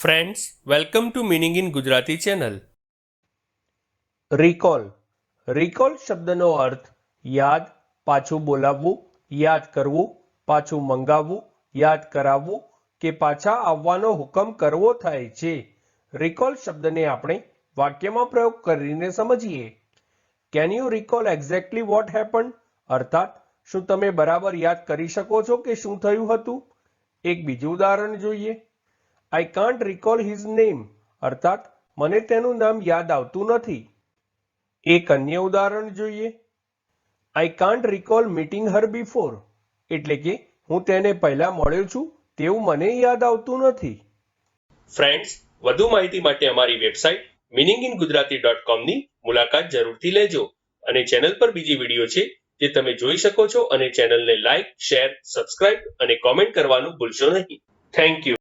Friends welcome to meaning in Gujarati channel recall recall શબ્દનો અર્થ યાદ, પાછું બોલાવવું, યાદ કરવું, પાછું મંગાવવું, યાદ કરાવવું કે પાછા આવવાનો હુકમ કરવો થાય છે. રિકોલ શબ્દને આપણે વાક્યમાં પ્રયોગ કરીને સમજીએ. Can you recall exactly what happen અર્થાત, શું તમે બરાબર યાદ કરી શકો છો કે શું થયું હતું? એક બીજું ઉદાહરણ જોઈએ. I can't recall his name અર્થાત, મને તેનું નામ યાદ આવતું નથી. એક અન્ય ઉદાહરણ જોઈએ. I can't recall meeting her before એટલે કે, હું તેને પહેલા મળ્યો છું, તેવું મને યાદ આવતું નથી. ફ્રેન્ડ્સ વધુ માહિતી માટે અમારી website meaning in Gujarati dot કોમની મુલાકાત જરૂરથી લેજો. અને ચેનલ પર બીજી વીડિયો છે, જે તમે જોઈ શકો છો અને ચેનલને લાઇક શેર સબસ્ક્રાઇબ અને કોમેન્ટ કરવાનું ભૂલશો નહીં. Thank you